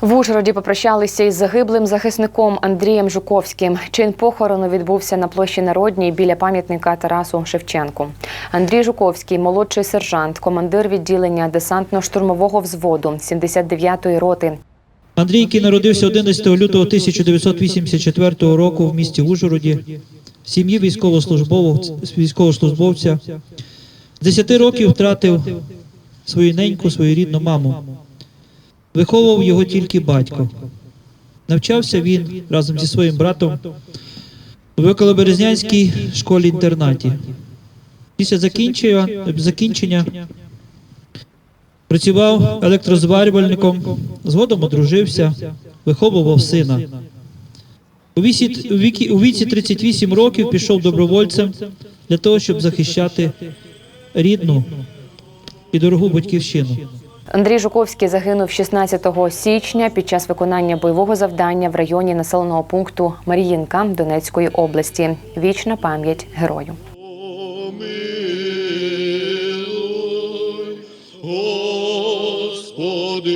В Ужгороді попрощалися із загиблим захисником Андрієм Жуковським. Чин похорону відбувся на площі Народній біля пам'ятника Тарасу Шевченку. Андрій Жуковський, молодший сержант, командир відділення десантно-штурмового взводу 79-ї роти. Андрій, який народився 11 лютого 1984 року в місті Ужгороді, в сім'ї військовослужбовця, з 10 років втратив свою неньку, свою рідну маму. Виховував його тільки батько. Навчався він разом зі своїм братом у Виколоберезнянській школі-інтернаті. Після закінчення, Працював електрозварювальником, згодом одружився, виховував сина. У віці, у, віки, у віці 38 років пішов добровольцем для того, щоб захищати рідну і дорогу батьківщину. Андрій Жуковський загинув 16 січня під час виконання бойового завдання в районі населеного пункту Маріїнка Донецької області. Вічна пам'ять герою. Помилуй, Господи